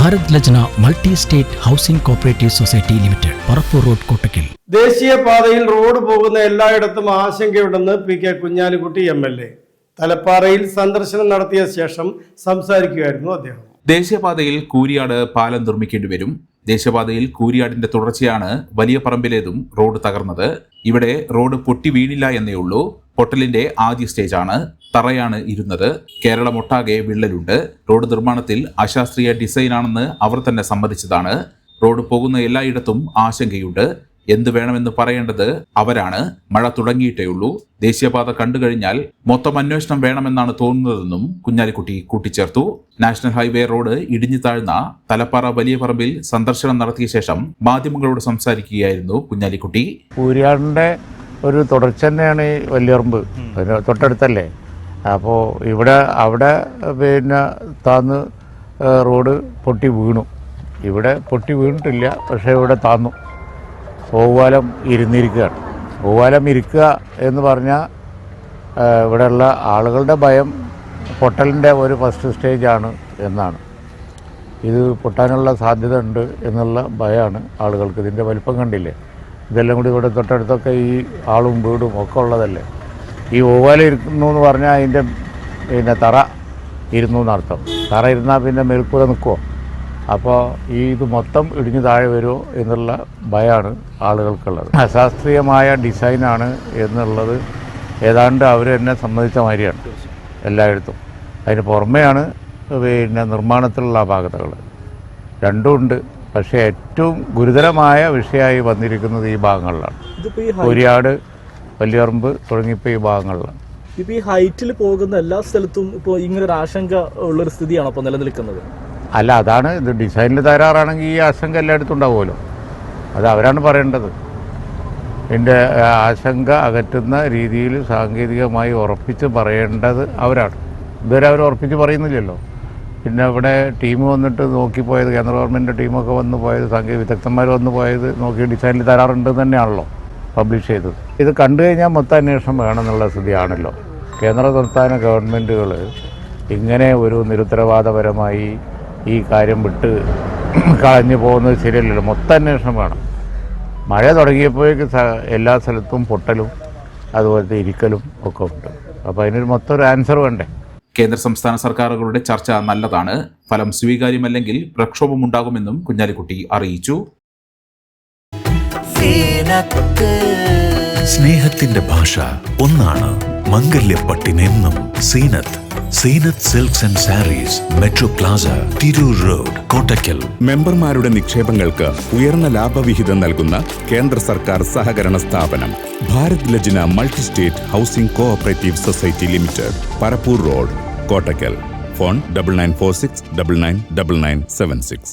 Bharat Lajna multi state housing cooperative society limited Parappur road Kottakkal. ദേശീയപാതയിൽ road പോകുന്ന എല്ലായിടത്തും ആശങ്കയുണ്ടെന്ന് P K Kunhalikutty M L A. തലപ്പാറയിൽ സന്ദർശനം നടത്തിയ ശേഷം സംസാരിക്കുകയായിരുന്നു അദ്ദേഹം. ദേശീയപാതയിൽ കൂരിയാട് പാലം നിർമ്മിക്കേണ്ടി വരും. ദേശീയപാതയിൽ കൂരിയാടിന്റെ തുടർച്ചയാണ് വലിയ പറമ്പിലേതും റോഡ് തകർന്നത്. ഇവിടെ റോഡ് പൊട്ടി വീണില്ല എന്നേ ഉള്ളൂ. പൊട്ടലിന്റെ ആദ്യ സ്റ്റേജാണ് തറയാണ് ഇരുന്നത്. കേരളമൊട്ടാകെ വിള്ളലുണ്ട്. റോഡ് നിർമ്മാണത്തിൽ അശാസ്ത്രീയ ഡിസൈനാണെന്ന് അവർ തന്നെ സമ്മതിച്ചതാണ്. റോഡ് പോകുന്ന എല്ലായിടത്തും ആശങ്കയുണ്ട്. എന്ത് വേണമെന്ന് പറയേണ്ടത് അവരാണ്. മഴ തുടങ്ങിയിട്ടേ ഉള്ളൂ. ദേശീയപാത കണ്ടുകഴിഞ്ഞാൽ മൊത്തം അന്വേഷണം വേണമെന്നാണ് തോന്നുന്നതെന്നും കുഞ്ഞാലിക്കുട്ടി കൂട്ടിച്ചേർത്തു. നാഷണൽ ഹൈവേ റോഡ് ഇടിഞ്ഞു താഴ്ന്ന തലപ്പാറ വലിയ പറമ്പിൽ സന്ദർശനം നടത്തിയ ശേഷം മാധ്യമങ്ങളോട് സംസാരിക്കുകയായിരുന്നു കുഞ്ഞാലിക്കുട്ടി. ഒരു തുടർച്ച തന്നെയാണ് ഈ വല്യറമ്പ്. അതിന് തൊട്ടടുത്തല്ലേ. അപ്പോൾ ഇവിടെ അവിടെ പിന്നെ താന്ന് റോഡ് പൊട്ടി വീണു. ഇവിടെ പൊട്ടി വീണിട്ടില്ല പക്ഷേ ഇവിടെ താന്നു. പൂവാലം ഇരുന്നിരിക്കുകയാണ്. പൂവാലം ഇരിക്കുക എന്ന് പറഞ്ഞാൽ ഇവിടെയുള്ള ആളുകളുടെ ഭയം പൊട്ടലിന്റെ ഒരു ഫസ്റ്റ് സ്റ്റേജ് ആണ് എന്നാണ്. ഇത് പൊട്ടാനുള്ള സാധ്യത ഉണ്ട് എന്നുള്ള ഭയമാണ് ആളുകൾക്ക് ഇതിന്റെ വലിപ്പം കണ്ടില്ലേ. ഇതെല്ലാം കൂടി ഇവിടെ തൊട്ടടുത്തൊക്കെ ഈ ആളും വീടും ഒക്കെ ഉള്ളതല്ലേ? ഈ ഓവാല ഇരുന്നു എന്ന് പറഞ്ഞാൽ അതിന്റെ പിന്നെ തറ ഇരുന്നു എന്നർത്ഥം. തറ ഇരുന്നാൽ പിന്നെ മേൽക്കൂര നിൽക്കുമോ അപ്പോൾ ഈ ഇത് മൊത്തം ഇടിഞ്ഞു താഴെ വരുമോ എന്നുള്ള ഭയമാണ് ആളുകൾക്കുള്ളത്. അശാസ്ത്രീയമായ ഡിസൈനാണ് എന്നുള്ളത് ഏതാണ്ട് അവർ തന്നെ സംബന്ധിച്ച മാതിരിയാണ് എല്ലായിടത്തും. അതിന് പുറമെയാണ് പിന്നെ നിർമ്മാണത്തിലുള്ള അപാകതകൾ രണ്ടും ഉണ്ട്. പക്ഷേ ഏറ്റവും ഗുരുതരമായ വിഷയമായി വന്നിരിക്കുന്നത് ഈ ഭാഗങ്ങളിലാണ്. കുരിയാട് വലിയറമ്പ് തുടങ്ങിയപ്പോൾ ഈ ഭാഗങ്ങളിലാണ്. ഇപ്പൊ ഈ ഹൈറ്റിൽ പോകുന്ന എല്ലാ സ്ഥലത്തും ഇപ്പോൾ ഇങ്ങനെ ഒരു ആശങ്ക ഉള്ളൊരു സ്ഥിതിയാണ് അപ്പോൾ നിലനിൽക്കുന്നത്? അല്ല അതാണ് ഇത് ഡിസൈനിൽ തകരാറാണെങ്കിൽ ഈ ആശങ്ക എല്ലായിടത്തും ഉണ്ടാവുമല്ലോ. അത് അവരാണ് പറയേണ്ടത്. ഇതിന്റെ ആശങ്ക അകറ്റുന്ന രീതിയിൽ സാങ്കേതികമായി ഉറപ്പിച്ച് പറയേണ്ടത് അവരാണ്. ഇതുവരെ അവർ ഉറപ്പിച്ച് പറയുന്നില്ലല്ലോ. പിന്നെ ഇവിടെ ടീം വന്നിട്ട് നോക്കിപ്പോയത് കേന്ദ്ര ഗവൺമെന്റ് ടീമൊക്കെ വന്ന് പോയത് സാങ്കേതിക വിദഗ്ധന്മാർ വന്ന് പോയത് നോക്കി ഡിസൈനിൽ തരാറുണ്ട് തന്നെയാണല്ലോ പബ്ലിഷ് ചെയ്തത്. ഇത് കണ്ടു കഴിഞ്ഞാൽ മൊത്തം അന്വേഷണം വേണമെന്നുള്ള സ്ഥിതിയാണല്ലോ. കേന്ദ്ര സംസ്ഥാന ഗവൺമെന്റുകൾ ഇങ്ങനെ ഒരു നിരുത്തരവാദപരമായി ഈ കാര്യം വിട്ട് കളഞ്ഞു പോകുന്നത് ശരിയല്ലല്ലോ. മൊത്തം അന്വേഷണം വേണം. മഴ തുടങ്ങിയപ്പോഴേക്ക് എല്ലാ സ്ഥലത്തും പൊട്ടലും അതുപോലത്തെ ഇരിക്കലും ഒക്കെ ഉണ്ട്. അപ്പോൾ അതിനൊരു മൊത്തം ഒരു ആൻസർ വേണ്ടേ? കേന്ദ്ര സംസ്ഥാന സർക്കാരുകളുടെ ചർച്ച നല്ലതാണ്. ഫലം സ്വീകാര്യമല്ലെങ്കിൽ പ്രക്ഷോഭമുണ്ടാകുമെന്നും കുഞ്ഞാലിക്കുട്ടി അറിയിച്ചു. സ്നേഹത്തിന്റെ ഭാഷ ഒന്നാണ് മംഗല്യപ്പട്ടിനെന്നും Seenath. Seenath silks and sarees metro plaza Tirur road Kottakkal. മെമ്പർമാരുടെ നിക്ഷേപങ്ങൾക്ക് ഉയർന്ന ലാഭവിഹിതം നൽകുന്ന കേന്ദ്ര സർക്കാർ സഹകരണ സ്ഥാപനം Bharat Lajna multi state housing cooperative society limited Parappur road. Kottakkal. Phone double nine four six double nine double nine seven six.